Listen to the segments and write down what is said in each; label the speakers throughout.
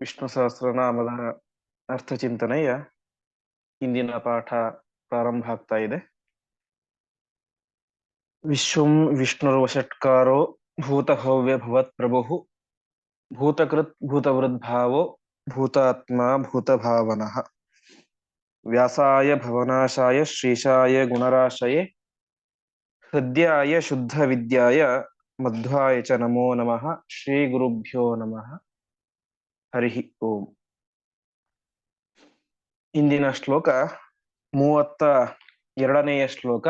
Speaker 1: ವಿಷ್ಣು ಸಹಸ್ರನಾಮದ ಅರ್ಥಚಿಂತನೆಯ ಇಂದಿನ ಪಾಠ ಪ್ರಾರಂಭ ಆಗ್ತಾ ಇದೆ ವಿಶ್ವಂ ವಿಷ್ಣುರ್ವಷಟ್ಕಾರೋ ಭೂತಭವ್ಯ ಭವತ್ ಪ್ರಭು ಭೂತಕೃತ್ ಭೂತವೃದ್ಭಾವೋ ಭೂತಾತ್ಮ ಭೂತಭಾವನಃ ವ್ಯಾಸಾಯ ಭವನಾಶಾಯ ಶ್ರೀಶಾಯ ಗುಣರಾಶಯೇ ಹೃದಯಾಯ ಶುದ್ಧ ವಿದ್ಯಾಯ ಮಧ್ವಾಯ ಚ ನಮೋ ನಮಃ ಶ್ರೀ ಗುರುಭ್ಯೋ ನಮಃ ಹರಿ ಓಂ. ಇಂದಿನ ಶ್ಲೋಕ ಮೂವತ್ತ ಎರಡನೆಯ ಶ್ಲೋಕ.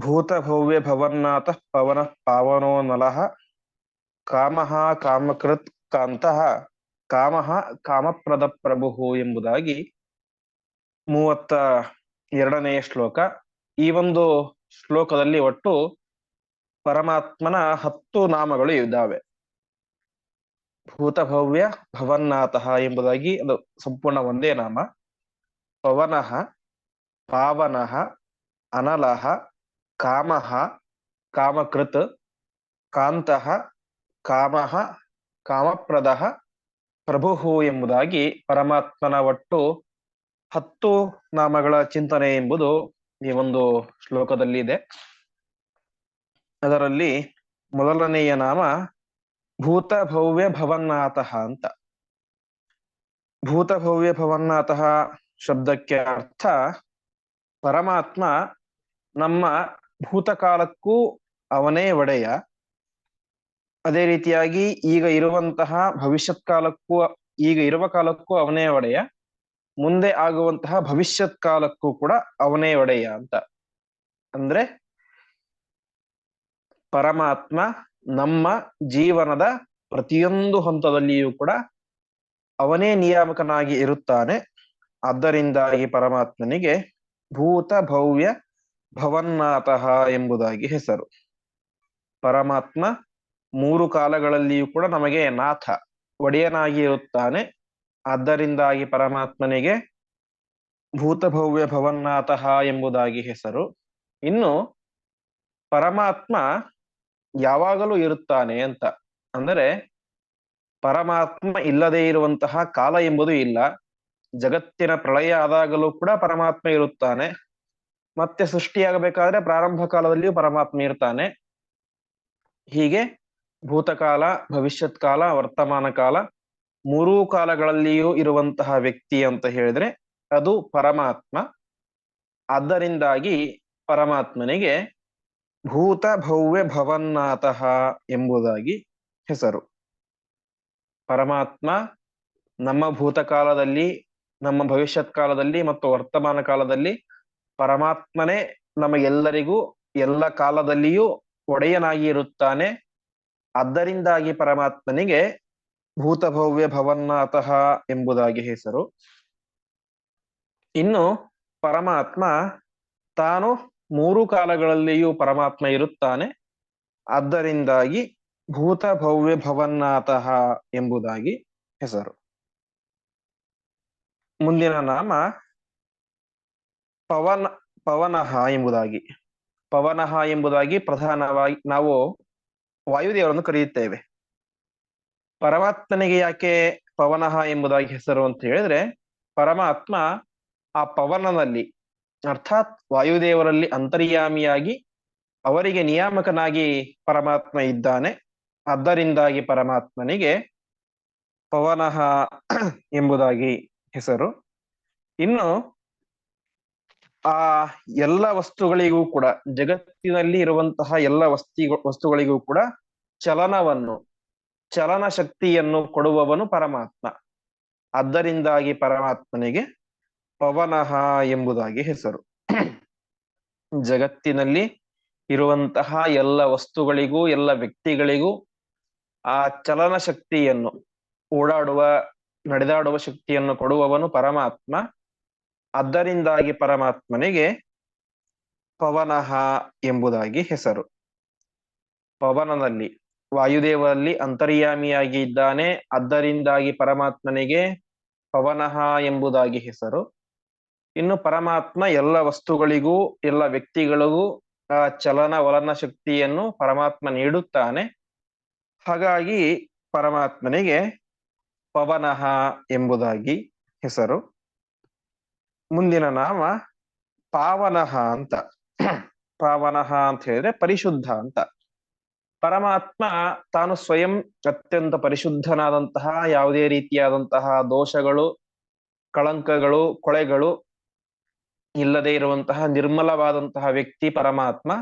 Speaker 1: ಭೂತಭವ್ಯ ಭವನ್ನಾಥ ಪವನ ಪಾವನೋ ನಲಃ ಕಾಮಃ ಕಾಮಕೃತ್ ಕಾಂತಃ ಕಾಮಹ ಕಾಮಪ್ರದ ಪ್ರಭು ಎಂಬುದಾಗಿ ಮೂವತ್ತ ಎರಡನೆಯ ಶ್ಲೋಕ. ಈ ಒಂದು ಶ್ಲೋಕದಲ್ಲಿ ಒಟ್ಟು ಪರಮಾತ್ಮನ ಹತ್ತು ನಾಮಗಳು ಇದ್ದಾವೆ. ಭೂತಭವ್ಯ ಭವನ್ನಾಥಃ ಎಂಬುದಾಗಿ ಅದು ಸಂಪೂರ್ಣ ಒಂದೇ ನಾಮ. ಪವನಃ, ಪಾವನಃ, ಅನಲಃ, ಕಾಮಃ, ಕಾಮಕೃತ್, ಕಾಂತಃ, ಕಾಮಃ, ಕಾಮಪ್ರದ, ಪ್ರಭು ಎಂಬುದಾಗಿ ಪರಮಾತ್ಮನ ಒಟ್ಟು ಹತ್ತು ನಾಮಗಳ ಚಿಂತನೆ ಎಂಬುದು ಈ ಒಂದು ಶ್ಲೋಕದಲ್ಲಿ ಇದೆ ಅದರಲ್ಲಿ ಮೊದಲನೆಯ ನಾಮ ಭೂತ ಭವ್ಯ ಭವನ್ನಾಥ ಅಂತ. ಭೂತ ಭವ್ಯ ಭವನ್ನಾಥ ಶಬ್ದಕ್ಕೆ ಅರ್ಥ ಪರಮಾತ್ಮ ನಮ್ಮ ಭೂತಕಾಲಕ್ಕೂ ಅವನೇ ಒಡೆಯ. ಅದೇ ರೀತಿಯಾಗಿ ಈಗ ಇರುವಂತಹ ಭವಿಷ್ಯತ್ ಕಾಲಕ್ಕೂ ಈಗ ಇರುವ ಕಾಲಕ್ಕೂ ಅವನೇ ಒಡೆಯ. ಮುಂದೆ ಆಗುವಂತಹ ಭವಿಷ್ಯತ್ ಕಾಲಕ್ಕೂ ಕೂಡ ಅವನೇ ಒಡೆಯ ಅಂತ. ಅಂದ್ರೆ ಪರಮಾತ್ಮ ನಮ್ಮ ಜೀವನದ ಪ್ರತಿಯೊಂದು ಹಂತದಲ್ಲಿಯೂ ಕೂಡ ಅವನೇ ನಿಯಾಮಕನಾಗಿ ಇರುತ್ತಾನೆ. ಆದ್ದರಿಂದಾಗಿ ಪರಮಾತ್ಮನಿಗೆ ಭೂತ ಭವ್ಯ ಭವನ್ನಾಥ ಎಂಬುದಾಗಿ ಹೆಸರು. ಪರಮಾತ್ಮ ಮೂರು ಕಾಲಗಳಲ್ಲಿಯೂ ಕೂಡ ನಮಗೆ ನಾಥ, ಒಡೆಯನಾಗಿ ಇರುತ್ತಾನೆ. ಆದ್ದರಿಂದಾಗಿ ಪರಮಾತ್ಮನಿಗೆ ಭೂತಭವ್ಯ ಭವನ್ನಾಥಃ ಎಂಬುದಾಗಿ ಹೆಸರು. ಇನ್ನು ಪರಮಾತ್ಮ ಯಾವಾಗಲೂ ಇರುತ್ತಾನೆ ಅಂತ. ಅಂದರೆ ಪರಮಾತ್ಮ ಇಲ್ಲದೆ ಇರುವಂತಹ ಕಾಲ ಎಂಬುದು ಇಲ್ಲ. ಜಗತ್ತಿನ ಪ್ರಳಯ ಆದಾಗಲೂ ಕೂಡ ಪರಮಾತ್ಮ ಇರುತ್ತಾನೆ. ಮತ್ತೆ ಸೃಷ್ಟಿಯಾಗಬೇಕಾದ್ರೆ ಪ್ರಾರಂಭ ಕಾಲದಲ್ಲಿಯೂ ಪರಮಾತ್ಮ ಇರ್ತಾನೆ. ಹೀಗೆ ಭೂತಕಾಲ, ಭವಿಷ್ಯತ್ ಕಾಲ, ವರ್ತಮಾನ ಕಾಲ ಮೂರೂ ಕಾಲಗಳಲ್ಲಿಯೂ ಇರುವಂತಹ ವ್ಯಕ್ತಿ ಅಂತ ಹೇಳಿದ್ರೆ ಅದು ಪರಮಾತ್ಮ. ಆದ್ದರಿಂದಾಗಿ ಪರಮಾತ್ಮನಿಗೆ ಭೂತ ಭವ್ಯ ಭವನ್ನಾಥ ಎಂಬುದಾಗಿ ಹೆಸರು. ಪರಮಾತ್ಮ ನಮ್ಮ ಭೂತಕಾಲದಲ್ಲಿ, ನಮ್ಮ ಭವಿಷ್ಯತ್ ಕಾಲದಲ್ಲಿ ಮತ್ತು ವರ್ತಮಾನ ಕಾಲದಲ್ಲಿ ಪರಮಾತ್ಮನೇ ನಮಗೆಲ್ಲರಿಗೂ ಎಲ್ಲ ಕಾಲದಲ್ಲಿಯೂ ಒಡೆಯನಾಗಿ ಇರುತ್ತಾನೆ. ಅದರಿಂದಾಗಿ ಪರಮಾತ್ಮನಿಗೆ ಭೂತಭವ್ಯ ಭವನ್ನಾಥ ಎಂಬುದಾಗಿ ಹೆಸರು. ಇನ್ನು ಪರಮಾತ್ಮ ತಾನು ಮೂರು ಕಾಲಗಳಲ್ಲಿಯೂ ಪರಮಾತ್ಮ ಇರುತ್ತಾನೆ. ಆದ್ದರಿಂದಾಗಿ ಭೂತ ಭವ್ಯ ಭವನ್ನಾಥ ಎಂಬುದಾಗಿ ಹೆಸರು. ಮುಂದಿನ ನಾಮ ಪವನ, ಪವನಃ ಎಂಬುದಾಗಿ. ಪವನಃ ಎಂಬುದಾಗಿ ಪ್ರಧಾನವಾಗಿ ನಾವು ವಾಯುದೇವರನ್ನು ಕರೆಯುತ್ತೇವೆ. ಪರಮಾತ್ಮನಿಗೆ ಯಾಕೆ ಪವನಃ ಎಂಬುದಾಗಿ ಹೆಸರು ಅಂತ ಹೇಳಿದ್ರೆ, ಪರಮಾತ್ಮ ಆ ಪವನನಲ್ಲಿ ಅರ್ಥಾತ್ ವಾಯುದೇವರಲ್ಲಿ ಅಂತರ್ಯಾಮಿಯಾಗಿ ಅವರಿಗೆ ನಿಯಾಮಕನಾಗಿ ಪರಮಾತ್ಮ ಇದ್ದಾನೆ. ಅದರಿಂದಾಗಿ ಪರಮಾತ್ಮನಿಗೆ ಪವನಃ ಎಂಬುದಾಗಿ ಹೆಸರು. ಇನ್ನು ಆ ಎಲ್ಲ ವಸ್ತುಗಳಿಗೂ ಕೂಡ ಜಗತ್ತಿನಲ್ಲಿ ಇರುವಂತಹ ಎಲ್ಲ ವಸ್ತಿ ವಸ್ತುಗಳಿಗೂ ಕೂಡ ಚಲನವನ್ನು ಚಲನ ಶಕ್ತಿಯನ್ನು ಕೊಡುವವನು ಪರಮಾತ್ಮ. ಅದರಿಂದಾಗಿ ಪರಮಾತ್ಮನಿಗೆ ಪವನಃ ಎಂಬುದಾಗಿ ಹೆಸರು. ಜಗತ್ತಿನಲ್ಲಿ ಇರುವಂತಹ ಎಲ್ಲ ವಸ್ತುಗಳಿಗೂ, ಎಲ್ಲ ವ್ಯಕ್ತಿಗಳಿಗೂ ಆ ಚಲನ ಶಕ್ತಿಯನ್ನು ಓಡಾಡುವ, ನಡೆದಾಡುವ ಶಕ್ತಿಯನ್ನು ಕೊಡುವವನು ಪರಮಾತ್ಮ. ಅದರಿಂದಾಗಿ ಪರಮಾತ್ಮನಿಗೆ ಪವನಃ ಎಂಬುದಾಗಿ ಹೆಸರು. ಪವನದಲ್ಲಿ, ವಾಯುದೇವರಲ್ಲಿ ಅಂತರ್ಯಾಮಿಯಾಗಿ ಇದ್ದಾನೆ ಅದರಿಂದಾಗಿ ಪರಮಾತ್ಮನಿಗೆ ಪವನಃ ಎಂಬುದಾಗಿ ಹೆಸರು. ಇನ್ನು ಪರಮಾತ್ಮ ಎಲ್ಲ ವಸ್ತುಗಳಿಗೂ, ಎಲ್ಲ ವ್ಯಕ್ತಿಗಳಿಗೂ, ಆ ಚಲನ ವಲನ ಶಕ್ತಿಯನ್ನು ಪರಮಾತ್ಮ ನೀಡುತ್ತಾನೆ. ಹಾಗಾಗಿ ಪರಮಾತ್ಮನಿಗೆ ಪವನಃ ಎಂಬುದಾಗಿ ಹೆಸರು. ಮುಂದಿನ ನಾಮ ಪಾವನಃ ಅಂತ. ಪಾವನಃ ಅಂತ ಹೇಳಿದ್ರೆ ಪರಿಶುದ್ಧ ಅಂತ. ಪರಮಾತ್ಮ ತಾನು ಸ್ವಯಂ ಅತ್ಯಂತ ಪರಿಶುದ್ಧನಾದಂತಹ, ಯಾವುದೇ ರೀತಿಯಾದಂತಹ ದೋಷಗಳು, ಕಳಂಕಗಳು, ಕೊಳೆಗಳು ಇಲ್ಲದೆ ಇರುವಂತಹ ನಿರ್ಮಲವಾದಂತಹ ವ್ಯಕ್ತಿ ಪರಮಾತ್ಮ,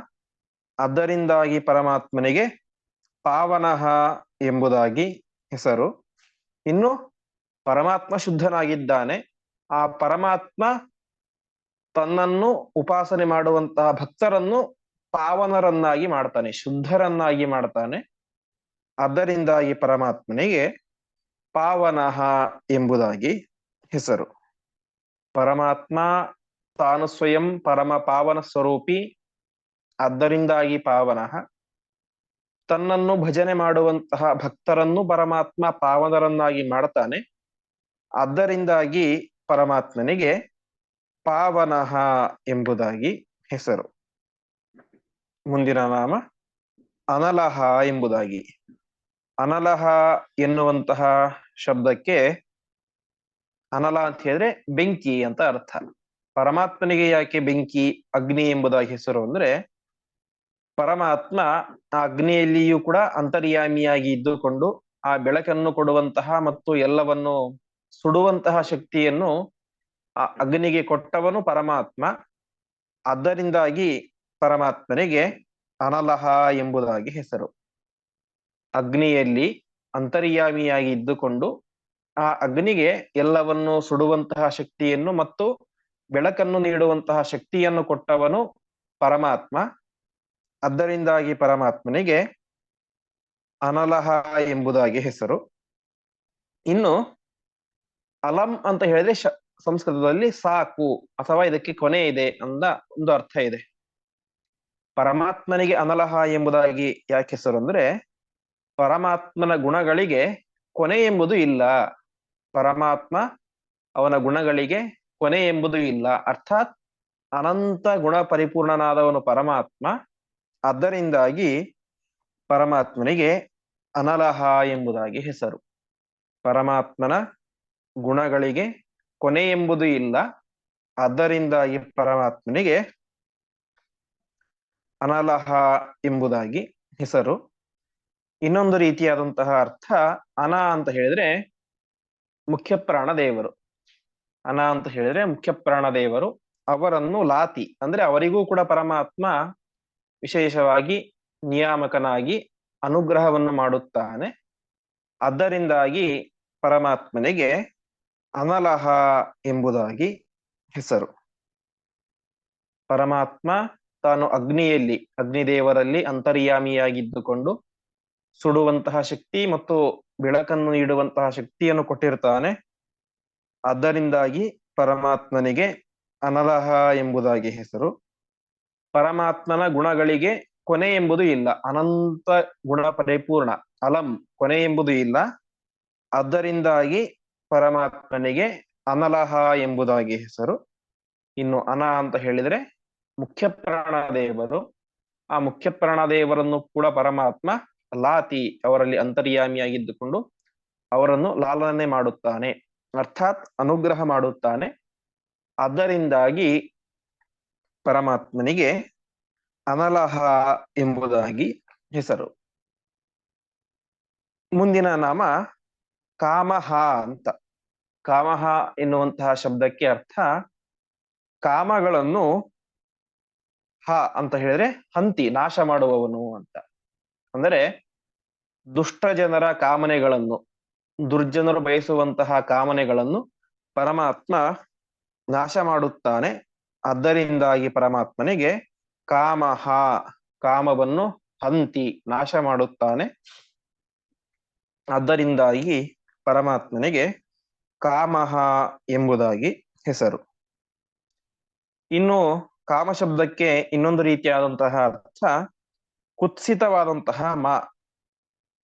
Speaker 1: ಅದರಿಂದಾಗಿ ಪರಮಾತ್ಮನಿಗೆ ಪಾವನಃ ಎಂಬುದಾಗಿ ಹೆಸರು. ಇನ್ನು ಪರಮಾತ್ಮ ಶುದ್ಧನಾಗಿದ್ದಾನೆ. ಆ ಪರಮಾತ್ಮ ತನ್ನನ್ನು ಉಪಾಸನೆ ಮಾಡುವಂತಹ ಭಕ್ತರನ್ನು ಪಾವನರನ್ನಾಗಿ ಮಾಡ್ತಾನೆ, ಶುದ್ಧರನ್ನಾಗಿ ಮಾಡ್ತಾನೆ. ಅದರಿಂದಾಗಿ ಪರಮಾತ್ಮನಿಗೆ ಪಾವನಃ ಎಂಬುದಾಗಿ ಹೆಸರು. ಪರಮಾತ್ಮ ತಾನು ಸ್ವಯಂ ಪರಮ ಪಾವನ. ಸ್ವರೂಪಿ ಅದರಿಂದಾಗಿ ಪಾವನಃ ತನ್ನನ್ನು ಭಜನೆ ಮಾಡುವಂತಹ ಭಕ್ತರನ್ನು ಪರಮಾತ್ಮ ಪಾವನರನ್ನಾಗಿ ಮಾಡ್ತಾನೆ. ಅದರಿಂದಾಗಿ ಪರಮಾತ್ಮನಿಗೆ ಪಾವನಃ ಎಂಬುದಾಗಿ ಹೆಸರು. ಮುಂದಿನ ನಾಮ ಅನಲಹ ಎಂಬುದಾಗಿ. ಅನಲಹ ಎನ್ನುವಂತಹ ಶಬ್ದಕ್ಕೆ ಅನಲ ಅಂತ ಹೇಳಿದ್ರೆ ಬೆಂಕಿ ಅಂತ ಅರ್ಥ. ಪರಮಾತ್ಮನಿಗೆ ಯಾಕೆ ಬೆಂಕಿ, ಅಗ್ನಿ ಎಂಬುದಾಗಿ ಹೆಸರು ಅಂದ್ರೆ ಪರಮಾತ್ಮ ಆ ಅಗ್ನಿಯಲ್ಲಿಯೂ ಕೂಡ ಅಂತರ್ಯಾಮಿಯಾಗಿ ಇದ್ದುಕೊಂಡು ಆ ಬೆಳಕನ್ನು ಕೊಡುವಂತಹ ಮತ್ತು ಎಲ್ಲವನ್ನು ಸುಡುವಂತಹ ಶಕ್ತಿಯನ್ನು ಆ ಅಗ್ನಿಗೆ ಕೊಟ್ಟವನು ಪರಮಾತ್ಮ. ಅದರಿಂದಾಗಿ ಪರಮಾತ್ಮನಿಗೆ ಅನಲಹ ಎಂಬುದಾಗಿ ಹೆಸರು. ಅಗ್ನಿಯಲ್ಲಿ ಅಂತರ್ಯಾಮಿಯಾಗಿ ಇದ್ದುಕೊಂಡು ಆ ಅಗ್ನಿಗೆ ಎಲ್ಲವನ್ನು ಸುಡುವಂತಹ ಶಕ್ತಿಯನ್ನು ಮತ್ತು ಬೆಳಕನ್ನು ನೀಡುವಂತಹ ಶಕ್ತಿಯನ್ನು ಕೊಟ್ಟವನು ಪರಮಾತ್ಮ. ಅದರಿಂದಾಗಿ ಪರಮಾತ್ಮನಿಗೆ ಅನಲಹ ಎಂಬುದಾಗಿ ಹೆಸರು. ಇನ್ನು ಅಲಂ ಅಂತ ಹೇಳಿದ್ರೆ ಸಂಸ್ಕೃತದಲ್ಲಿ ಸಾಕು ಅಥವಾ ಇದಕ್ಕೆ ಕೊನೆ ಇದೆ ಅಂತ ಒಂದು ಅರ್ಥ ಇದೆ. ಪರಮಾತ್ಮನಿಗೆ ಅನಲಹ ಎಂಬುದಾಗಿ ಯಾಕೆ ಹೆಸರು ಅಂದ್ರೆ ಪರಮಾತ್ಮನ ಗುಣಗಳಿಗೆ ಕೊನೆ ಎಂಬುದು ಇಲ್ಲ. ಪರಮಾತ್ಮ ಅವನ ಗುಣಗಳಿಗೆ ಕೊನೆ ಎಂಬುದು ಇಲ್ಲ. ಅರ್ಥಾತ್ ಅನಂತ ಗುಣ ಪರಿಪೂರ್ಣನಾದವನು ಪರಮಾತ್ಮ. ಅದರಿಂದಾಗಿ ಪರಮಾತ್ಮನಿಗೆ ಅನಲಹ ಎಂಬುದಾಗಿ ಹೆಸರು. ಪರಮಾತ್ಮನ ಗುಣಗಳಿಗೆ ಕೊನೆ ಎಂಬುದು ಇಲ್ಲ. ಅದರಿಂದಾಗಿ ಪರಮಾತ್ಮನಿಗೆ ಅನಲಹ ಎಂಬುದಾಗಿ ಹೆಸರು. ಇನ್ನೊಂದು ರೀತಿಯಾದಂತಹ ಅರ್ಥ ಅನ ಅಂತ ಹೇಳಿದ್ರೆ ಮುಖ್ಯ ಪ್ರಾಣ ದೇವರು. ಅನ ಅಂತ ಹೇಳಿದ್ರೆ ಮುಖ್ಯ ಪ್ರಾಣದೇವರು ಅವರನ್ನು ಲಾತಿ, ಅಂದ್ರೆ ಅವರಿಗೂ ಕೂಡ ಪರಮಾತ್ಮ ವಿಶೇಷವಾಗಿ ನಿಯಾಮಕನಾಗಿ ಅನುಗ್ರಹವನ್ನು ಮಾಡುತ್ತಾನೆ. ಅದರಿಂದಾಗಿ ಪರಮಾತ್ಮನಿಗೆ ಅನಲಹ ಎಂಬುದಾಗಿ ಹೆಸರು. ಪರಮಾತ್ಮ ತಾನು ಅಗ್ನಿಯಲ್ಲಿ, ಅಗ್ನಿದೇವರಲ್ಲಿ ಅಂತರ್ಯಾಮಿಯಾಗಿದ್ದುಕೊಂಡು ಸುಡುವಂತಹ ಶಕ್ತಿ ಮತ್ತು ಬೆಳಕನ್ನು ನೀಡುವಂತಹ ಶಕ್ತಿಯನ್ನು ಕೊಟ್ಟಿರ್ತಾನೆ. ಅದರಿಂದಾಗಿ ಪರಮಾತ್ಮನಿಗೆ ಅನಲಹ ಎಂಬುದಾಗಿ ಹೆಸರು. ಪರಮಾತ್ಮನ ಗುಣಗಳಿಗೆ ಕೊನೆ ಎಂಬುದು ಇಲ್ಲ. ಅನಂತ ಗುಣ ಪರಿಪೂರ್ಣ, ಅಲಂ, ಕೊನೆ ಎಂಬುದು ಇಲ್ಲ. ಅದರಿಂದಾಗಿ ಪರಮಾತ್ಮನಿಗೆ ಅನಲಹ ಎಂಬುದಾಗಿ ಹೆಸರು. ಇನ್ನು ಅನ ಅಂತ ಹೇಳಿದ್ರೆ ಮುಖ್ಯ ಪ್ರಾಣದೇವರು. ಆ ಮುಖ್ಯ ಪ್ರಾಣದೇವರನ್ನು ಕೂಡ ಪರಮಾತ್ಮ ಲಾತಿ ಅವರಲ್ಲಿ ಅಂತರ್ಯಾಮಿಯಾಗಿದ್ದುಕೊಂಡು ಅವರನ್ನು ಲಾಲನೆ ಮಾಡುತ್ತಾನೆ. ಅರ್ಥಾತ್ ಅನುಗ್ರಹ ಮಾಡುತ್ತಾನೆ. ಅದರಿಂದಾಗಿ ಪರಮಾತ್ಮನಿಗೆ ಅನಲಹ ಎಂಬುದಾಗಿ ಹೆಸರು. ಮುಂದಿನ ನಾಮ ಕಾಮಹ ಅಂತ. ಕಾಮಹ ಎನ್ನುವಂತಹ ಶಬ್ದಕ್ಕೆ ಅರ್ಥ ಕಾಮಗಳನ್ನು ಹ ಅಂತ ಹೇಳಿದ್ರೆ ಹಂತಿ, ನಾಶ ಮಾಡುವವನು ಅಂತ. ಅಂದರೆ ದುಷ್ಟ ಜನರ ಕಾಮನೆಗಳನ್ನು. ದುರ್ಜನರು ಬಯಸುವಂತಹ ಕಾಮನೆಗಳನ್ನು ಪರಮಾತ್ಮ ನಾಶ ಮಾಡುತ್ತಾನೆ. ಅದರಿಂದಾಗಿ ಪರಮಾತ್ಮನಿಗೆ ಕಾಮಹ ಕಾಮವನ್ನು ಹಂತಿ ನಾಶ ಮಾಡುತ್ತಾನೆ. ಅದರಿಂದಾಗಿ ಪರಮಾತ್ಮನಿಗೆ ಕಾಮಹ ಎಂಬುದಾಗಿ ಹೆಸರು. ಇನ್ನು ಕಾಮ ಶಬ್ದಕ್ಕೆ ಇನ್ನೊಂದು ರೀತಿಯಾದಂತಹ ಅರ್ಥ ಕುತ್ಸಿತವಾದಂತಹ ಮಾ.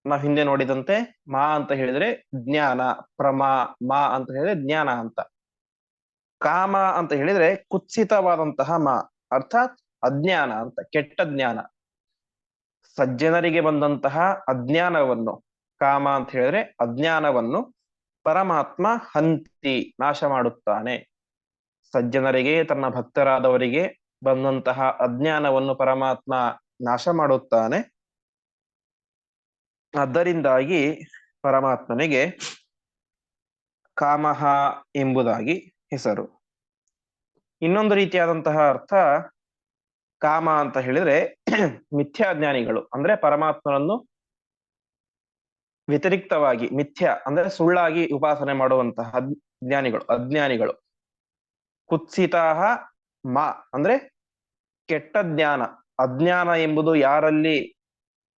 Speaker 1: ನಾವು ಹಿಂದೆ ನೋಡಿದಂತೆ ಮಾ ಅಂತ ಹೇಳಿದ್ರೆ ಜ್ಞಾನ, ಪ್ರಮಾ, ಮಾ ಅಂತ ಹೇಳಿದ್ರೆ ಜ್ಞಾನ ಅಂತ. ಕಾಮ ಅಂತ ಹೇಳಿದ್ರೆ ಕುತ್ಸಿತವಾದಂತಹ ಮಾ, ಅರ್ಥಾತ್ ಅಜ್ಞಾನ ಅಂತ, ಕೆಟ್ಟ ಜ್ಞಾನ. ಸಜ್ಜನರಿಗೆ ಬಂದಂತಹ ಅಜ್ಞಾನವನ್ನು, ಕಾಮ ಅಂತ ಹೇಳಿದ್ರೆ ಅಜ್ಞಾನವನ್ನು ಪರಮಾತ್ಮ ಹಂತಿ ನಾಶ ಮಾಡುತ್ತಾನೆ. ಸಜ್ಜನರಿಗೆ, ತನ್ನ ಭಕ್ತರಾದವರಿಗೆ ಬಂದಂತಹ ಅಜ್ಞಾನವನ್ನು ಪರಮಾತ್ಮ ನಾಶ ಮಾಡುತ್ತಾನೆ. ಅದರಿಂದಾಗಿ ಪರಮಾತ್ಮನಿಗೆ ಕಾಮಹ ಎಂಬುದಾಗಿ ಹೆಸರು. ಇನ್ನೊಂದು ರೀತಿಯಾದಂತಹ ಅರ್ಥ ಕಾಮ ಅಂತ ಹೇಳಿದ್ರೆ ಮಿಥ್ಯಾಜ್ಞಾನಿಗಳು, ಅಂದ್ರೆ ಪರಮಾತ್ಮನನ್ನು ವ್ಯತಿರಿಕ್ತವಾಗಿ, ಮಿಥ್ಯ ಅಂದ್ರೆ ಸುಳ್ಳಾಗಿ ಉಪಾಸನೆ ಮಾಡುವಂತಹ ಜ್ಞಾನಿಗಳು ಅಜ್ಞಾನಿಗಳು. ಕುತ್ಸಿತಾಹ ಮಾ ಅಂದ್ರೆ ಕೆಟ್ಟ ಜ್ಞಾನ ಅಜ್ಞಾನ ಎಂಬುದು ಯಾರಲ್ಲಿ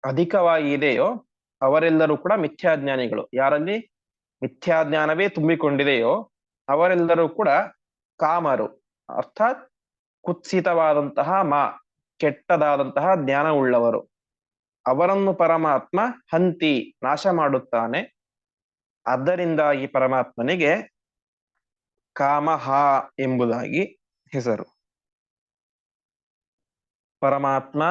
Speaker 1: ಅಧಿಕವಾಗಿ ಇದೆಯೋ ಅವರೆಲ್ಲರೂ ಕೂಡ ಮಿಥ್ಯಾಜ್ಞಾನಿಗಳು. ಯಾರಲ್ಲಿ? ಮಿಥ್ಯಾಜ್ಞಾನವೇ ತುಂಬಿಕೊಂಡಿದೆಯೋ ಅವರೆಲ್ಲರೂ ಕೂಡ ಕಾಮರು. ಅರ್ಥಾತ್ ಕುತ್ಸಿತವಾದಂತಹ ಮಾ, ಕೆಟ್ಟದಾದಂತಹ ಜ್ಞಾನವುಳ್ಳವರು. ಅವರನ್ನು ಪರಮಾತ್ಮ ಹಂತಿ ನಾಶ ಮಾಡುತ್ತಾನೆ. ಆದ್ದರಿಂದಾಗಿ ಪರಮಾತ್ಮನಿಗೆ ಕಾಮಹ ಎಂಬುದಾಗಿ ಹೆಸರು. ಪರಮಾತ್ಮ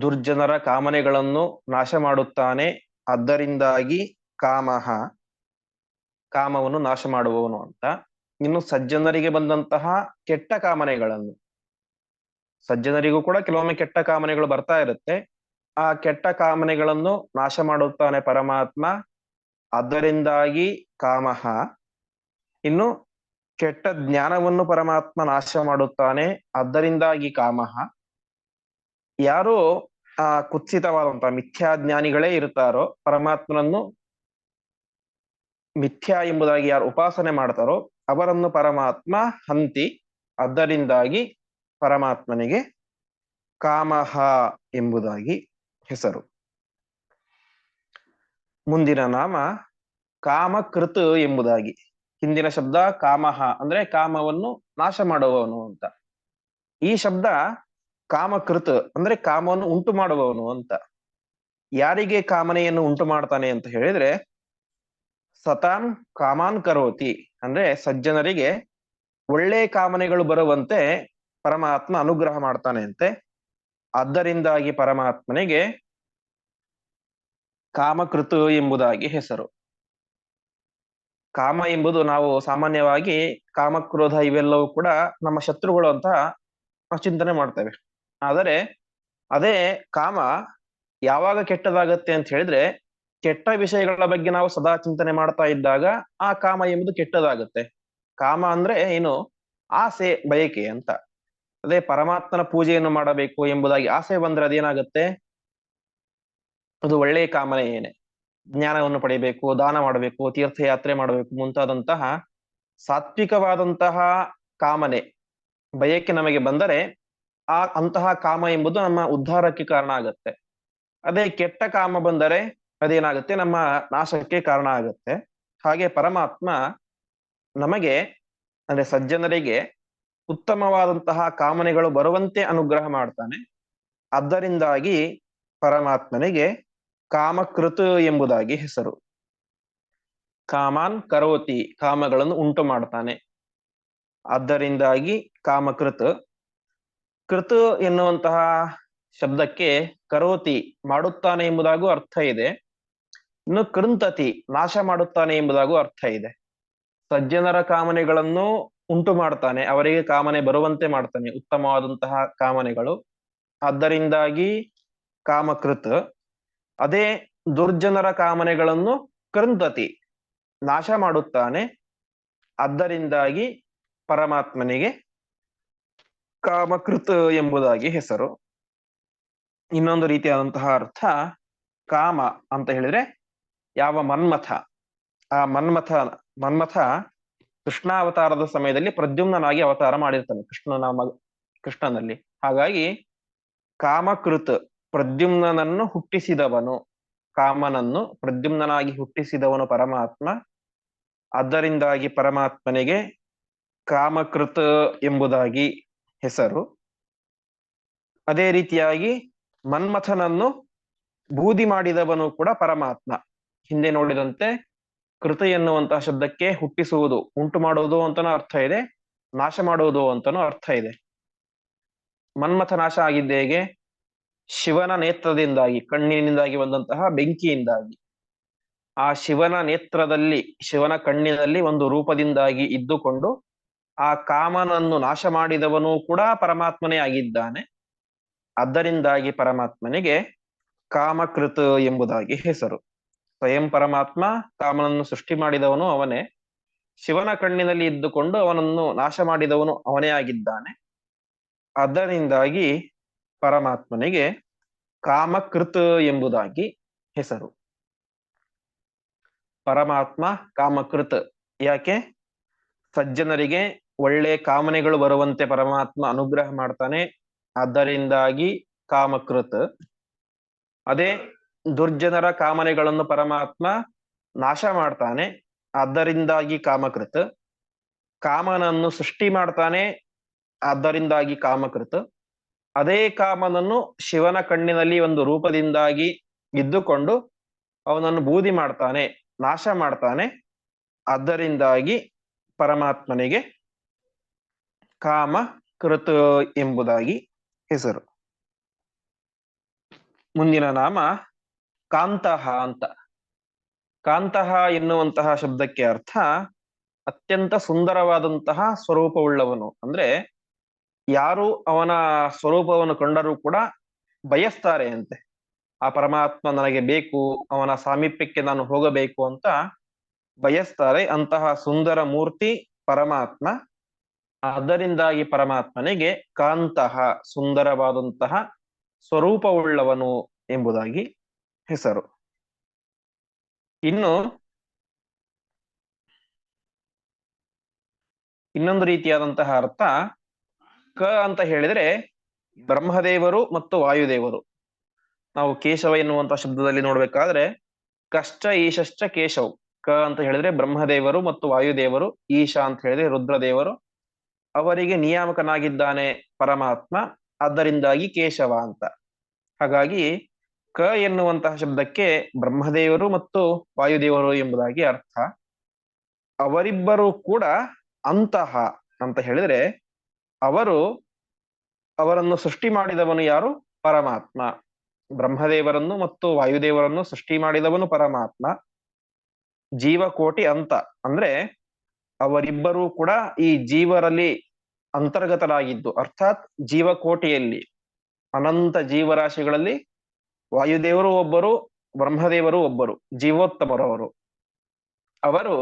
Speaker 1: ದುರ್ಜನರ ಕಾಮನೆಗಳನ್ನು ನಾಶ ಮಾಡುತ್ತಾನೆ. ಅದರಿಂದಾಗಿ ಕಾಮಹ, ಕಾಮವನ್ನು ನಾಶ ಮಾಡುವವನು ಅಂತ. ಇನ್ನು ಸಜ್ಜನರಿಗೆ ಬಂದಂತಹ ಕೆಟ್ಟ ಕಾಮನೆಗಳನ್ನು. ಸಜ್ಜನರಿಗೂ ಕೂಡ ಕೆಲವೊಮ್ಮೆ ಕೆಟ್ಟ ಕಾಮನೆಗಳು ಬರ್ತಾ ಇರುತ್ತೆ. ಆ ಕೆಟ್ಟ ಕಾಮನೆಗಳನ್ನು ನಾಶ ಮಾಡುತ್ತಾನೆ ಪರಮಾತ್ಮ. ಅದರಿಂದಾಗಿ ಕಾಮಹ. ಇನ್ನು ಕೆಟ್ಟ ಜ್ಞಾನವನ್ನು ಪರಮಾತ್ಮ ನಾಶ ಮಾಡುತ್ತಾನೆ. ಅದರಿಂದಾಗಿ ಕಾಮಹ. ಯಾರು ಆ ಕುತ್ಸಿತವಾದಂತಹ ಮಿಥ್ಯಾಜ್ಞಾನಿಗಳೇ ಇರುತ್ತಾರೋ ಪರಮಾತ್ಮನನ್ನು ಮಿಥ್ಯಾ ಎಂಬುದಾಗಿ ಯಾರು ಉಪಾಸನೆ ಮಾಡ್ತಾರೋ, ಅವರನ್ನು ಪರಮಾತ್ಮ ಹಂತಿ. ಅದರಿಂದಾಗಿ ಪರಮಾತ್ಮನಿಗೆ ಕಾಮಹ ಎಂಬುದಾಗಿ ಹೆಸರು. ಮುಂದಿನ ನಾಮ ಕಾಮಕೃತ್ ಎಂಬುದಾಗಿ. ಹಿಂದಿನ ಶಬ್ದ ಕಾಮಹ ಅಂದ್ರೆ ಕಾಮವನ್ನು ನಾಶ ಮಾಡುವವನು ಅಂತ. ಈ ಶಬ್ದ ಕಾಮಕೃತ್, ಅಂದ್ರೆ ಕಾಮವನ್ನು ಉಂಟು ಮಾಡುವವನು ಅಂತ. ಯಾರಿಗೆ ಕಾಮನೆಯನ್ನು ಉಂಟು ಮಾಡ್ತಾನೆ ಅಂತ ಹೇಳಿದ್ರೆ, ಸತಾನ್ ಕಾಮಾನ್ ಕರೋತಿ, ಅಂದ್ರೆ ಸಜ್ಜನರಿಗೆ ಒಳ್ಳೆ ಕಾಮನೆಗಳು ಬರುವಂತೆ ಪರಮಾತ್ಮ ಅನುಗ್ರಹ ಮಾಡ್ತಾನೆ ಅಂತೆ. ಆದ್ದರಿಂದಾಗಿ ಪರಮಾತ್ಮನಿಗೆ ಕಾಮಕೃತು ಎಂಬುದಾಗಿ ಹೆಸರು. ಕಾಮ ಎಂಬುದು ನಾವು ಸಾಮಾನ್ಯವಾಗಿ ಕಾಮಕ್ರೋಧ ಇವೆಲ್ಲವೂ ಕೂಡ ನಮ್ಮ ಶತ್ರುಗಳು ಅಂತ ನಾವು ಚಿಂತನೆ ಮಾಡ್ತೇವೆ. ಆದರೆ ಅದೇ ಕಾಮ ಯಾವಾಗ ಕೆಟ್ಟದಾಗತ್ತೆ ಅಂತ ಹೇಳಿದ್ರೆ ಕೆಟ್ಟ ವಿಷಯಗಳ ಬಗ್ಗೆ ನಾವು ಸದಾ ಚಿಂತನೆ ಮಾಡ್ತಾ ಇದ್ದಾಗ ಆ ಕಾಮ ಎಂಬುದು ಕೆಟ್ಟದಾಗುತ್ತೆ. ಕಾಮ ಅಂದ್ರೆ ಏನು? ಆಸೆ, ಬಯಕೆ ಅಂತ. ಅದೇ ಪರಮಾತ್ಮನ ಪೂಜೆಯನ್ನು ಮಾಡಬೇಕು ಎಂಬುದಾಗಿ ಆಸೆ ಬಂದ್ರೆ ಅದೇನಾಗುತ್ತೆ? ಅದು ಒಳ್ಳೆಯ ಕಾಮನೆ ಏನೇ. ಜ್ಞಾನವನ್ನು ಪಡೆಯಬೇಕು, ದಾನ ಮಾಡಬೇಕು, ತೀರ್ಥಯಾತ್ರೆ ಮಾಡಬೇಕು ಮುಂತಾದಂತಹ ಸಾತ್ವಿಕವಾದಂತಹ ಕಾಮನೆ. ಬಯಕೆ ನಮಗೆ ಬಂದರೆ ಆ ಅಂತಹ ಕಾಮ ಎಂಬುದು ನಮ್ಮ ಉದ್ಧಾರಕ್ಕೆ ಕಾರಣ ಆಗತ್ತೆ. ಅದೇ ಕೆಟ್ಟ ಕಾಮ ಬಂದರೆ ಅದೇನಾಗುತ್ತೆ? ನಮ್ಮ ನಾಶಕ್ಕೆ ಕಾರಣ ಆಗುತ್ತೆ. ಹಾಗೆ ಪರಮಾತ್ಮ ನಮಗೆ, ಅಂದ್ರೆ ಸಜ್ಜನರಿಗೆ ಉತ್ತಮವಾದಂತಹ ಕಾಮನೆಗಳು ಬರುವಂತೆ ಅನುಗ್ರಹ ಮಾಡ್ತಾನೆ. ಅದರಿಂದಾಗಿ ಪರಮಾತ್ಮನಿಗೆ ಕಾಮಕೃತು ಎಂಬುದಾಗಿ ಹೆಸರು. ಕಾಮಾನ್ ಕರೋತಿ, ಕಾಮಗಳನ್ನು ಉಂಟು ಮಾಡ್ತಾನೆ. ಅದರಿಂದಾಗಿ ಕಾಮಕೃತ್ ಕೃತ್ ಎನ್ನುವಂತಹ ಶಬ್ದಕ್ಕೆ ಕರೋತಿ ಮಾಡುತ್ತಾನೆ ಎಂಬುದಾಗೂ ಅರ್ಥ ಇದೆ. ಇನ್ನು ಕೃಂತತಿ ನಾಶ ಮಾಡುತ್ತಾನೆ ಎಂಬುದಾಗೂ ಅರ್ಥ ಇದೆ. ಸಜ್ಜನರ ಕಾಮನೆಗಳನ್ನು ಉಂಟು ಮಾಡ್ತಾನೆ, ಅವರಿಗೆ ಕಾಮನೆ ಬರುವಂತೆ ಮಾಡ್ತಾನೆ, ಉತ್ತಮವಾದಂತಹ ಕಾಮನೆಗಳು. ಆದ್ದರಿಂದಾಗಿ ಕಾಮಕೃತ್, ಅದೇ ದುರ್ಜನರ ಕಾಮನೆಗಳನ್ನು ಕೃಂತತಿ ನಾಶ ಮಾಡುತ್ತಾನೆ. ಆದ್ದರಿಂದಾಗಿ ಪರಮಾತ್ಮನಿಗೆ ಕಾಮಕೃತ್ ಎಂಬುದಾಗಿ ಹೆಸರು. ಇನ್ನೊಂದು ರೀತಿಯಾದಂತಹ ಅರ್ಥ ಕಾಮ ಅಂತ ಹೇಳಿದ್ರೆ ಯಾವ ಮನ್ಮಥ. ಆ ಮನ್ಮಥ ಮನ್ಮಥ ಕೃಷ್ಣಾವತಾರದ ಸಮಯದಲ್ಲಿ ಪ್ರದ್ಯುಮ್ನಾಗಿ ಅವತಾರ ಮಾಡಿರ್ತಾನೆ ಕೃಷ್ಣನ ಮಗ, ಕೃಷ್ಣನಲ್ಲಿ. ಹಾಗಾಗಿ ಕಾಮಕೃತ್ ಪ್ರದ್ಯುಮ್ನನನ್ನು ಹುಟ್ಟಿಸಿದವನು, ಕಾಮನನ್ನು ಪ್ರದ್ಯುಮ್ನಾಗಿ ಹುಟ್ಟಿಸಿದವನು ಪರಮಾತ್ಮ. ಅದರಿಂದಾಗಿ ಪರಮಾತ್ಮನಿಗೆ ಕಾಮಕೃತ್ ಎಂಬುದಾಗಿ ಹೆಸರು. ಅದೇ ರೀತಿಯಾಗಿ ಮನ್ಮಥನನ್ನು ಬೂದಿ ಮಾಡಿದವನು ಕೂಡ ಪರಮಾತ್ಮ. ಹಿಂದೆ ನೋಡಿದಂತೆ ಕೃತ ಎನ್ನುವಂತಹ ಶಬ್ದಕ್ಕೆ ಹುಟ್ಟಿಸುವುದು ಉಂಟು ಮಾಡುವುದು ಅಂತನೂ ಅರ್ಥ ಇದೆ, ನಾಶ ಮಾಡುವುದು ಅಂತನೂ ಅರ್ಥ ಇದೆ. ಮನ್ಮಥ ನಾಶ ಆಗಿದ್ದ ಹೇಗೆ? ಶಿವನ ನೇತ್ರದಿಂದಾಗಿ, ಕಣ್ಣಿನಿಂದಾಗಿ ಬಂದಂತಹ ಬೆಂಕಿಯಿಂದಾಗಿ. ಆ ಶಿವನ ನೇತ್ರದಲ್ಲಿ, ಶಿವನ ಕಣ್ಣಿನಲ್ಲಿ ಒಂದು ರೂಪದಿಂದಾಗಿ ಇದ್ದುಕೊಂಡು ಆ ಕಾಮನನ್ನು ನಾಶ ಮಾಡಿದವನು ಕೂಡ ಪರಮಾತ್ಮನೇ ಆಗಿದ್ದಾನೆ. ಅದರಿಂದಾಗಿ ಪರಮಾತ್ಮನಿಗೆ ಕಾಮಕೃತ ಎಂಬುದಾಗಿ ಹೆಸರು. ಸ್ವಯಂ ಪರಮಾತ್ಮ ಕಾಮನನ್ನು ಸೃಷ್ಟಿ ಮಾಡಿದವನು ಅವನೇ. ಶಿವನ ಕಣ್ಣಿನಲ್ಲಿ ಇದ್ದುಕೊಂಡು ಅವನನ್ನು ನಾಶ ಮಾಡಿದವನು ಅವನೇ ಆಗಿದ್ದಾನೆ. ಅದರಿಂದಾಗಿ ಪರಮಾತ್ಮನಿಗೆ ಕಾಮಕೃತ ಎಂಬುದಾಗಿ ಹೆಸರು. ಪರಮಾತ್ಮ ಕಾಮಕೃತ ಯಾಕೆ? ಸಜ್ಜನರಿಗೆ ಒಳ್ಳೆ ಕಾಮನೆಗಳು ಬರುವಂತೆ ಪರಮಾತ್ಮ ಅನುಗ್ರಹ ಮಾಡ್ತಾನೆ. ಅದರಿಂದಾಗಿ ಕಾಮಕೃತ್. ಅದೇ ದುರ್ಜನರ ಕಾಮನೆಗಳನ್ನು ಪರಮಾತ್ಮ ನಾಶ ಮಾಡ್ತಾನೆ. ಅದರಿಂದಾಗಿ ಕಾಮಕೃತ್. ಕಾಮನನ್ನು ಸೃಷ್ಟಿ ಮಾಡ್ತಾನೆ. ಅದರಿಂದಾಗಿ ಕಾಮಕೃತ್. ಅದೇ ಕಾಮನನ್ನು ಶಿವನ ಕಣ್ಣಿನಲ್ಲಿ ಒಂದು ರೂಪದಿಂದಾಗಿ ಇದ್ದುಕೊಂಡು ಅವನನ್ನು ಬೂದಿ ಮಾಡ್ತಾನೆ, ನಾಶ ಮಾಡ್ತಾನೆ. ಅದರಿಂದಾಗಿ ಪರಮಾತ್ಮನಿಗೆ ಕಾಮ ಕೃತ ಎಂಬುದಾಗಿ ಹೆಸರು. ಮುಂದಿನ ನಾಮ ಕಾಂತಃ ಅಂತ. ಕಾಂತಃ ಎನ್ನುವಂತಹ ಶಬ್ದಕ್ಕೆ ಅರ್ಥ ಅತ್ಯಂತ ಸುಂದರವಾದಂತಹ ಸ್ವರೂಪವುಳ್ಳವನು. ಅಂದ್ರೆ ಯಾರು ಅವನ ಸ್ವರೂಪವನ್ನು ಕಂಡರೂ ಕೂಡ ಬಯಸ್ತಾರೆ ಅಂತೆ. ಆ ಪರಮಾತ್ಮ ನನಗೆ ಬೇಕು, ಅವನ ಸಾಮೀಪ್ಯಕ್ಕೆ ನಾನು ಹೋಗಬೇಕು ಅಂತ ಬಯಸ್ತಾರೆ ಅಂತಹ ಸುಂದರ ಮೂರ್ತಿ ಪರಮಾತ್ಮ. ಅದರಿಂದಾಗಿ ಪರಮಾತ್ಮನಿಗೆ ಕಾಂತಹ ಸುಂದರವಾದಂತಹ ಸ್ವರೂಪವುಳ್ಳವನು ಎಂಬುದಾಗಿ ಹೆಸರು. ಇನ್ನು ಇನ್ನೊಂದು ರೀತಿಯಾದಂತಹ ಅರ್ಥ, ಕ ಅಂತ ಹೇಳಿದ್ರೆ ಬ್ರಹ್ಮದೇವರು ಮತ್ತು ವಾಯುದೇವರು. ನಾವು ಕೇಶವ ಎನ್ನುವಂತಹ ಶಬ್ದದಲ್ಲಿ ನೋಡ್ಬೇಕಾದ್ರೆ ಕಷ್ಟ ಈಶಶ್ಚ ಕೇಶವ್. ಕ ಅಂತ ಹೇಳಿದ್ರೆ ಬ್ರಹ್ಮದೇವರು ಮತ್ತು ವಾಯುದೇವರು, ಈಶಾ ಅಂತ ಹೇಳಿದ್ರೆ ರುದ್ರದೇವರು ಅವರಿಗೆ ನಿಯಾಮಕನಾಗಿದ್ದಾನೆ ಪರಮಾತ್ಮ, ಅದರಿಂದಾಗಿ ಕೇಶವ ಅಂತ. ಹಾಗಾಗಿ ಕ ಎನ್ನುವಂತಹ ಶಬ್ದಕ್ಕೆ ಬ್ರಹ್ಮದೇವರು ಮತ್ತು ವಾಯುದೇವರು ಎಂಬುದಾಗಿ ಅರ್ಥ. ಅವರಿಬ್ಬರು ಕೂಡ ಅಂತಹ ಅಂತ ಹೇಳಿದ್ರೆ ಅವರು ಅವರನ್ನು ಸೃಷ್ಟಿ ಮಾಡಿದವನು ಯಾರು? ಪರಮಾತ್ಮ. ಬ್ರಹ್ಮದೇವರನ್ನು ಮತ್ತು ವಾಯುದೇವರನ್ನು ಸೃಷ್ಟಿ ಮಾಡಿದವನು ಪರಮಾತ್ಮ. ಜೀವಕೋಟಿ ಅಂತ. ಅಂದ್ರೆ ಅವರಿಬ್ಬರೂ ಕೂಡ ಈ ಜೀವರಲ್ಲಿ ಅಂತರ್ಗತರಾಗಿದ್ದು. ಅರ್ಥಾತ್ ಜೀವಕೋಟಿಯಲ್ಲಿ, ಅನಂತ ಜೀವರಾಶಿಗಳಲ್ಲಿ ವಾಯುದೇವರು ಒಬ್ಬರು, ಬ್ರಹ್ಮದೇವರು ಒಬ್ಬರು, ಜೀವೋತ್ತಮರವರು. ಅವರು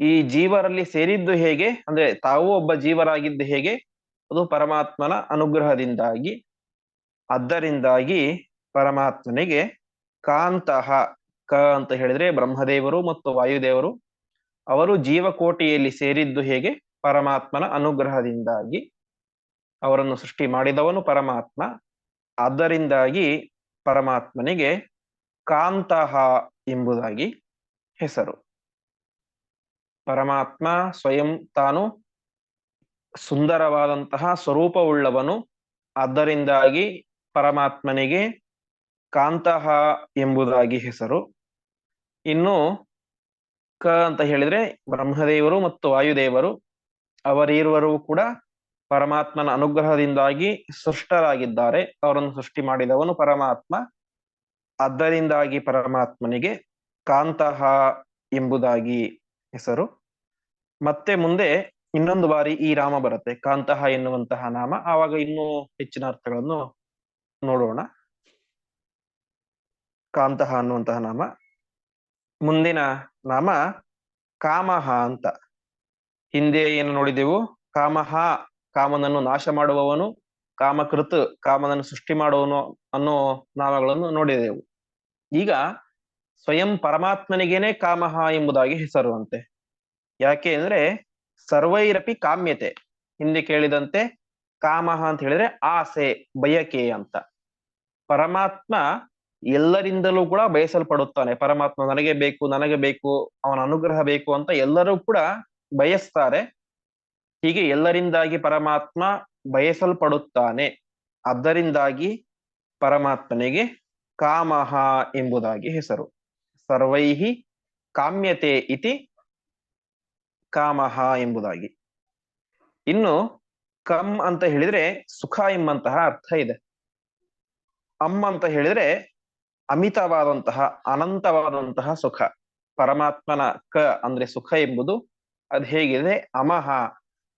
Speaker 1: ಈ ಜೀವರಲ್ಲಿ ಸೇರಿದ್ದು ಹೇಗೆ? ಅಂದ್ರೆ ತಾವು ಒಬ್ಬ ಜೀವರಾಗಿದ್ದು ಹೇಗೆ? ಅದು ಪರಮಾತ್ಮನ ಅನುಗ್ರಹದಿಂದಾಗಿ. ಅದರಿಂದಾಗಿ ಪರಮಾತ್ಮನಿಗೆ ಕಾಂತಹ ಕ ಅಂತ ಹೇಳಿದ್ರೆ ಬ್ರಹ್ಮದೇವರು ಮತ್ತು ವಾಯುದೇವರು, ಅವರು ಜೀವಕೋಟಿಯಲ್ಲಿ ಸೇರಿದ್ದು ಹೇಗೆ? ಪರಮಾತ್ಮನ ಅನುಗ್ರಹದಿಂದಾಗಿ ಅವರನ್ನು ಸೃಷ್ಟಿ ಮಾಡಿದವನು ಪರಮಾತ್ಮ. ಅದರಿಂದಾಗಿ ಪರಮಾತ್ಮನಿಗೆ ಕಾಂತಹ ಎಂಬುದಾಗಿ ಹೆಸರು. ಪರಮಾತ್ಮ ಸ್ವಯಂ ತಾನು ಸುಂದರವಾದಂತಹ ಸ್ವರೂಪವುಳ್ಳವನು. ಅದರಿಂದಾಗಿ ಪರಮಾತ್ಮನಿಗೆ ಕಾಂತಹ ಎಂಬುದಾಗಿ ಹೆಸರು. ಇನ್ನು ಕ ಅಂತ ಹೇಳಿದ್ರೆ ಬ್ರಹ್ಮದೇವರು ಮತ್ತು ವಾಯುದೇವರು ಅವರಿರುವರು ಕೂಡ ಪರಮಾತ್ಮನ ಅನುಗ್ರಹದಿಂದಾಗಿ ಸೃಷ್ಟರಾಗಿದ್ದಾರೆ. ಅವರನ್ನು ಸೃಷ್ಟಿ ಮಾಡಿದವನು ಪರಮಾತ್ಮ. ಅದರಿಂದಾಗಿ ಪರಮಾತ್ಮನಿಗೆ ಕಾಂತಹ ಎಂಬುದಾಗಿ ಹೆಸರು. ಮತ್ತೆ ಮುಂದೆ ಇನ್ನೊಂದು ಬಾರಿ ಈ ರಾಮ ಬರುತ್ತೆ. ಕಾಂತಹ ಎನ್ನುವಂತಹ ನಾಮ. ಆವಾಗ ಇನ್ನೂ ಹೆಚ್ಚಿನ ಅರ್ಥಗಳನ್ನು ನೋಡೋಣ. ಕಾಂತಹ ಅನ್ನುವಂತಹ ನಾಮ. ಮುಂದಿನ ನಾಮ ಕಾಮಹ ಅಂತ. ಹಿಂದೆ ಏನು ನೋಡಿದೆವು? ಕಾಮಹ ಕಾಮನನ್ನು ನಾಶ ಮಾಡುವವನು, ಕಾಮಕೃತ್ ಕಾಮನನ್ನು ಸೃಷ್ಟಿ ಮಾಡುವವನು ಅನ್ನೋ ನಾಮಗಳನ್ನು ನೋಡಿದೆವು. ಈಗ ಸ್ವಯಂ ಪರಮಾತ್ಮನಿಗೇನೆ ಕಾಮಹ ಎಂಬುದಾಗಿ ಹೆಸರು ಅಂತೆ ಯಾಕೆ ಅಂದ್ರೆ ಸರ್ವೈರಪಿ ಕಾಮ್ಯತೆ. ಹಿಂದೆ ಕೇಳಿದಂತೆ ಕಾಮಹ ಅಂತ ಹೇಳಿದ್ರೆ ಆಸೆ, ಬಯಕೆ ಅಂತ. ಪರಮಾತ್ಮ ಎಲ್ಲರಿಂದಲೂ ಕೂಡ ಬಯಸಲ್ಪಡುತ್ತಾನೆ. ಪರಮಾತ್ಮ ನನಗೆ ಬೇಕು ನನಗೆ ಬೇಕು, ಅವನ ಅನುಗ್ರಹ ಬೇಕು ಅಂತ ಎಲ್ಲರೂ ಕೂಡ ಬಯಸ್ತಾರೆ, ಹೀಗೆ ಎಲ್ಲರಿಂದಾಗಿ ಪರಮಾತ್ಮ ಬಯಸಲ್ಪಡುತ್ತಾನೆ. ಅದರಿಂದಾಗಿ ಪರಮಾತ್ಮನಿಗೆ ಕಾಮಹ ಎಂಬುದಾಗಿ ಹೆಸರು. ಸರ್ವೈಹಿ ಕಾಮ್ಯತೆ ಇತಿ ಕಾಮಹ ಎಂಬುದಾಗಿ. ಇನ್ನು ಕಮ್ ಅಂತ ಹೇಳಿದ್ರೆ ಸುಖ ಎಂಬಂತಹ ಅರ್ಥ ಇದೆ. ಅಮ್ ಅಂತ ಹೇಳಿದ್ರೆ ಅಮಿತವಾದಂತಹ, ಅನಂತವಾದಂತಹ ಸುಖ. ಪರಮಾತ್ಮನ ಕ ಅಂದ್ರೆ ಸುಖ ಎಂಬುದು ಅದು ಹೇಗಿದೆ? ಅಮಹ,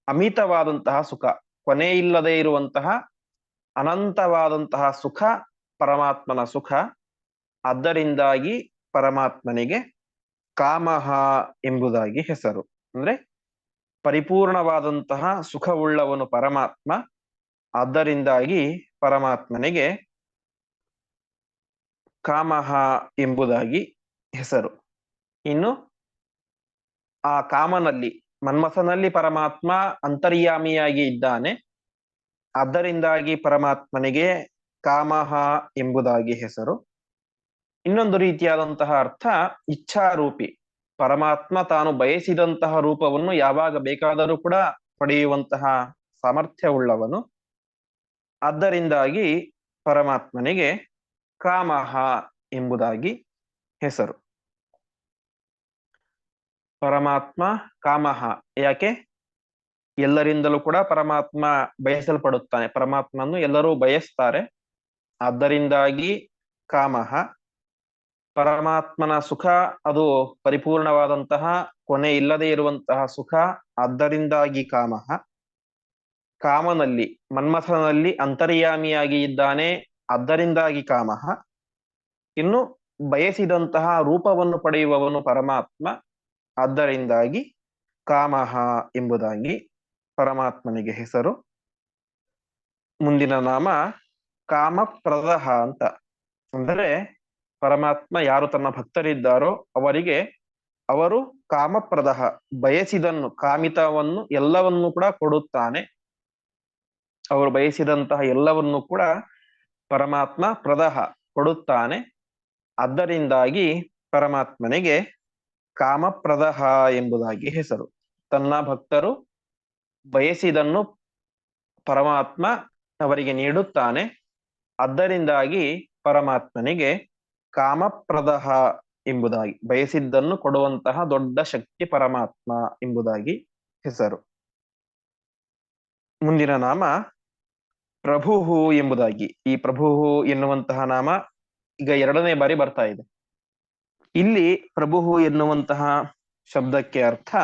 Speaker 1: ಅಮಿತವಾದಂತಹ ಸುಖ. ಕೊನೆ ಇಲ್ಲದೆ ಇರುವಂತಹ ಅನಂತವಾದಂತಹ ಸುಖ, ಪರಮಾತ್ಮನ ಸುಖ. ಅದರಿಂದಾಗಿ ಪರಮಾತ್ಮನಿಗೆ ಕಾಮಹ ಎಂಬುದಾಗಿ ಹೆಸರು. ಅಂದ್ರೆ ಪರಿಪೂರ್ಣವಾದಂತಹ ಸುಖವುಳ್ಳವನು ಪರಮಾತ್ಮ. ಅದರಿಂದಾಗಿ ಪರಮಾತ್ಮನಿಗೆ ಕಾಮಹ ಎಂಬುದಾಗಿ ಹೆಸರು. ಇನ್ನು ಆ ಕಾಮನಲ್ಲಿ, ಮನ್ಮಥನಲ್ಲಿ ಪರಮಾತ್ಮ ಅಂತರ್ಯಾಮಿಯಾಗಿ ಇದ್ದಾನೆ. ಅದರಿಂದಾಗಿ ಪರಮಾತ್ಮನಿಗೆ ಕಾಮಹ ಎಂಬುದಾಗಿ ಹೆಸರು. ಇನ್ನೊಂದು ರೀತಿಯಾದಂತಹ ಅರ್ಥ, ಇಚ್ಛಾರೂಪಿ. ಪರಮಾತ್ಮ ತಾನು ಬಯಸಿದಂತಹ ರೂಪವನ್ನು ಯಾವಾಗ ಬೇಕಾದರೂ ಕೂಡ ಪಡೆಯುವಂತಹ ಸಾಮರ್ಥ್ಯವುಳ್ಳವನು. ಆದ್ದರಿಂದಾಗಿ ಪರಮಾತ್ಮನಿಗೆ ಕಾಮಹ ಎಂಬುದಾಗಿ ಹೆಸರು. ಪರಮಾತ್ಮ ಕಾಮಹ. ಯಾಕೆ? ಎಲ್ಲರಿಂದಲೂ ಕೂಡ ಪರಮಾತ್ಮ ಬಯಸಲ್ಪಡುತ್ತಾನೆ. ಪರಮಾತ್ಮನ್ನು ಎಲ್ಲರೂ ಬಯಸ್ತಾರೆ. ಆದ್ದರಿಂದಾಗಿ ಕಾಮಹ. ಪರಮಾತ್ಮನ ಸುಖ ಅದು ಪರಿಪೂರ್ಣವಾದಂತಹ ಕೊನೆ ಇಲ್ಲದೆ ಇರುವಂತಹ ಸುಖ, ಆದ್ದರಿಂದಾಗಿ ಕಾಮಹ. ಕಾಮನಲ್ಲಿ, ಮನ್ಮಥನಲ್ಲಿ ಅಂತರ್ಯಾಮಿಯಾಗಿ ಇದ್ದಾನೆ, ಆದ್ದರಿಂದಾಗಿ ಕಾಮಹ. ಇನ್ನು ಬಯಸಿದಂತಹ ರೂಪವನ್ನು ಪಡೆಯುವವನು ಪರಮಾತ್ಮ. ಆದ್ದರಿಂದಾಗಿ ಕಾಮಹ ಎಂಬುದಾಗಿ ಪರಮಾತ್ಮನಿಗೆ ಹೆಸರು. ಮುಂದಿನ ನಾಮ ಕಾಮಪ್ರದಹ ಅಂತ. ಅಂದರೆ ಪರಮಾತ್ಮ ಯಾರು ತನ್ನ ಭಕ್ತರಿದ್ದಾರೋ ಅವರಿಗೆ ಅವರು ಕಾಮಪ್ರದಹ ಬಯಸಿದನ್ನು, ಕಾಮಿತವನ್ನು ಎಲ್ಲವನ್ನು ಕೂಡ ಕೊಡುತ್ತಾನೆ. ಅವರು ಬಯಸಿದಂತಹ ಎಲ್ಲವನ್ನು ಕೂಡ ಪರಮಾತ್ಮ ಪ್ರದಹ ಕೊಡುತ್ತಾನೆ. ಅದರಿಂದಾಗಿ ಪರಮಾತ್ಮನಿಗೆ ಕಾಮಪ್ರದಹ ಎಂಬುದಾಗಿ ಹೆಸರು. ತನ್ನ ಭಕ್ತರು ಬಯಸಿದನ್ನು ಪರಮಾತ್ಮ ಅವರಿಗೆ ನೀಡುತ್ತಾನೆ. ಅದರಿಂದಾಗಿ ಪರಮಾತ್ಮನಿಗೆ ಕಾಮಪ್ರದಹ ಎಂಬುದಾಗಿ, ಬಯಸಿದ್ದನ್ನು ಕೊಡುವಂತಹ ದೊಡ್ಡ ಶಕ್ತಿ ಪರಮಾತ್ಮ ಎಂಬುದಾಗಿ ಹೆಸರು. ಮುಂದಿನ ನಾಮ ಪ್ರಭುಹು ಎಂಬುದಾಗಿ. ಈ ಪ್ರಭುಹು ಎನ್ನುವಂತಹ ನಾಮ ಈಗ ಎರಡನೇ ಬಾರಿ ಬರ್ತಾ ಇದೆ. ಇಲ್ಲಿ ಪ್ರಭು ಎನ್ನುವಂತಹ ಶಬ್ದಕ್ಕೆ ಅರ್ಥ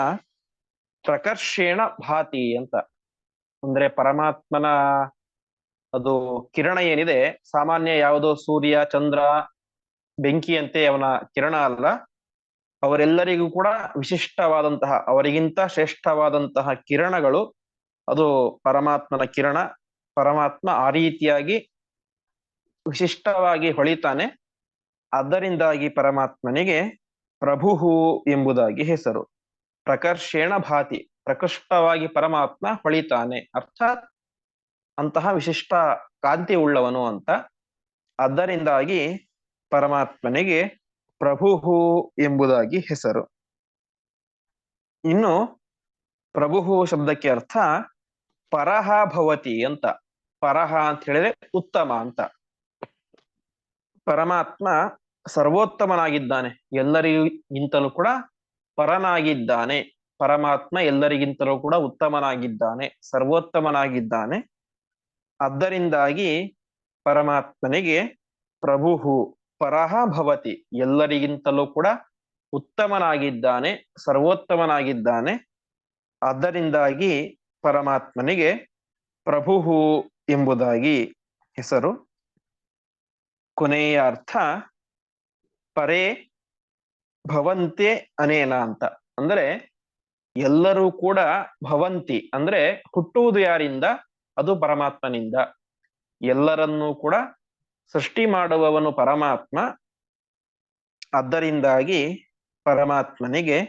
Speaker 1: ಪ್ರಕರ್ಷೇಣ ಭಾತಿ ಅಂತ. ಅಂದ್ರೆ ಪರಮಾತ್ಮನ ಅದು ಕಿರಣ ಏನಿದೆ, ಸಾಮಾನ್ಯ ಯಾವುದೋ ಸೂರ್ಯ, ಚಂದ್ರ, ಬೆಂಕಿಯಂತೆ ಅವನ ಕಿರಣ ಅಲ್ಲ. ಅವರೆಲ್ಲರಿಗೂ ಕೂಡ ವಿಶಿಷ್ಟವಾದಂತಹ, ಅವರಿಗಿಂತ ಶ್ರೇಷ್ಠವಾದಂತಹ ಕಿರಣಗಳು ಅದು ಪರಮಾತ್ಮನ ಕಿರಣ. ಪರಮಾತ್ಮ ಆ ರೀತಿಯಾಗಿ ವಿಶಿಷ್ಟವಾಗಿ ಹೊಳಿತಾನೆ. ಅದರಿಂದಾಗಿ ಪರಮಾತ್ಮನಿಗೆ ಪ್ರಭುಹು ಎಂಬುದಾಗಿ ಹೆಸರು. ಪ್ರಕರ್ಷೇಣ ಭಾತಿ, ಪ್ರಕೃಷ್ಟವಾಗಿ ಪರಮಾತ್ಮ ಹೊಳಿತಾನೆ. ಅರ್ಥಾತ್ ಅಂತಹ ವಿಶಿಷ್ಟ ಕಾಂತಿ ಉಳ್ಳವನು ಅಂತ. ಅದರಿಂದಾಗಿ ಪರಮಾತ್ಮನಿಗೆ ಪ್ರಭುಹು ಎಂಬುದಾಗಿ ಹೆಸರು. ಇನ್ನು ಪ್ರಭುಹು ಶಬ್ದಕ್ಕೆ ಅರ್ಥ ಪರಹ ಭವತಿ ಅಂತ. ಪರಹ ಅಂತ ಹೇಳಿದ್ರೆ ಉತ್ತಮ ಅಂತ. ಪರಮಾತ್ಮ ಸರ್ವೋತ್ತಮನಾಗಿದ್ದಾನೆ. ಎಲ್ಲರಿಗಿಂತಲೂ ಕೂಡ ಪರನಾಗಿದ್ದಾನೆ. ಪರಮಾತ್ಮ ಎಲ್ಲರಿಗಿಂತಲೂ ಕೂಡ ಉತ್ತಮನಾಗಿದ್ದಾನೆ, ಸರ್ವೋತ್ತಮನಾಗಿದ್ದಾನೆ. ಅದರಿಂದಾಗಿ ಪರಮಾತ್ಮನಿಗೆ ಪ್ರಭುಹು ಪರಹ ಭವತಿ. ಎಲ್ಲರಿಗಿಂತಲೂ ಕೂಡ ಉತ್ತಮನಾಗಿದ್ದಾನೆ, ಸರ್ವೋತ್ತಮನಾಗಿದ್ದಾನೆ. ಅದರಿಂದಾಗಿ ಪರಮಾತ್ಮನಿಗೆ ಪ್ರಭುಹು ಎಂಬುದಾಗಿ ಹೆಸರು ಕೊನೆಯ ಅರ್ಥ ಪರೇ ಭವಂತೆ ಅನೇನ ಅಂತ. ಅಂದ್ರೆ ಎಲ್ಲರೂ ಕೂಡ ಭವಂತಿ. ಅಂದ್ರೆ ಹುಟ್ಟುವುದು ಯಾರಿಂದ? ಅದು ಪರಮಾತ್ಮನಿಂದ. ಎಲ್ಲರನ್ನೂ ಕೂಡ ಸೃಷ್ಟಿ ಮಾಡುವವನು ಪರಮಾತ್ಮ. ಅದರಿಂದಾಗಿ ಪರಮಾತ್ಮನಿಗೆ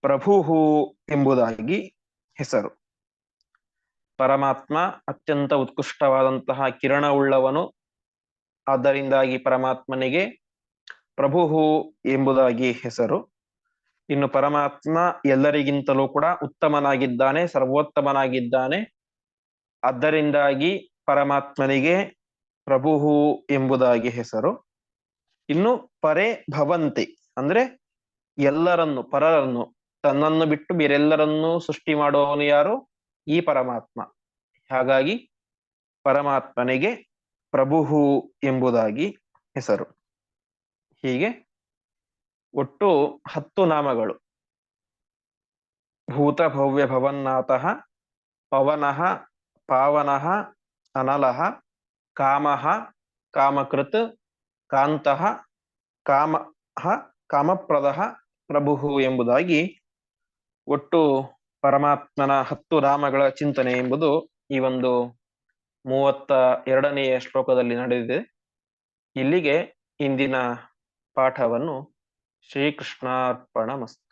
Speaker 1: ಪ್ರಭುಹು ಎಂಬುದಾಗಿ ಹೆಸರು. ಪರಮಾತ್ಮ ಅತ್ಯಂತ ಉತ್ಕೃಷ್ಟವಾದಂತಹ ಕಿರಣವುಳ್ಳವನು. ಆದ್ದರಿಂದಾಗಿ ಪರಮಾತ್ಮನಿಗೆ ಪ್ರಭುಹು ಎಂಬುದಾಗಿ ಹೆಸರು. ಇನ್ನು ಪರಮಾತ್ಮ ಎಲ್ಲರಿಗಿಂತಲೂ ಕೂಡ ಉತ್ತಮನಾಗಿದ್ದಾನೆ, ಸರ್ವೋತ್ತಮನಾಗಿದ್ದಾನೆ. ಅದರಿಂದಾಗಿ ಪರಮಾತ್ಮನಿಗೆ ಪ್ರಭುಹು ಎಂಬುದಾಗಿ ಹೆಸರು. ಇನ್ನು ಪರೇ ಭವಂತಿ ಅಂದ್ರೆ ಎಲ್ಲರನ್ನು, ಪರರನ್ನು, ತನ್ನನ್ನು ಬಿಟ್ಟು ಬೇರೆಲ್ಲರನ್ನೂ ಸೃಷ್ಟಿ ಮಾಡುವವನು ಯಾರು? ಈ ಪರಮಾತ್ಮ. ಹಾಗಾಗಿ ಪರಮಾತ್ಮನಿಗೆ ಪ್ರಭುಹು ಎಂಬುದಾಗಿ ಹೆಸರು. ಹೀಗೆ ಒಟ್ಟು ಹತ್ತು ನಾಮಗಳು. ಭೂತ ಭವ್ಯ ಭವನ್ನಾಥ ಪವನಃ ಪಾವನಃ, ಅನಲಃ, ಕಾಮಃ ಕಾಮಕೃತ್, ಕಾಂತಃ ಕಾಮ ಕಾಮಪ್ರದ ಪ್ರಭು ಎಂಬುದಾಗಿ ಒಟ್ಟು ಪರಮಾತ್ಮನ ಹತ್ತು ನಾಮಗಳ ಚಿಂತನೆ ಎಂಬುದು ಈ ಒಂದು ಮೂವತ್ತ ಎರಡನೆಯ ಶ್ಲೋಕದಲ್ಲಿ ನಡೆದಿದೆ. ಇಲ್ಲಿಗೆ ಇಂದಿನ ಪಾಠವನ್ನು ಶ್ರೀಕೃಷ್ಣಾರ್ಪಣ ಮಸ್ತು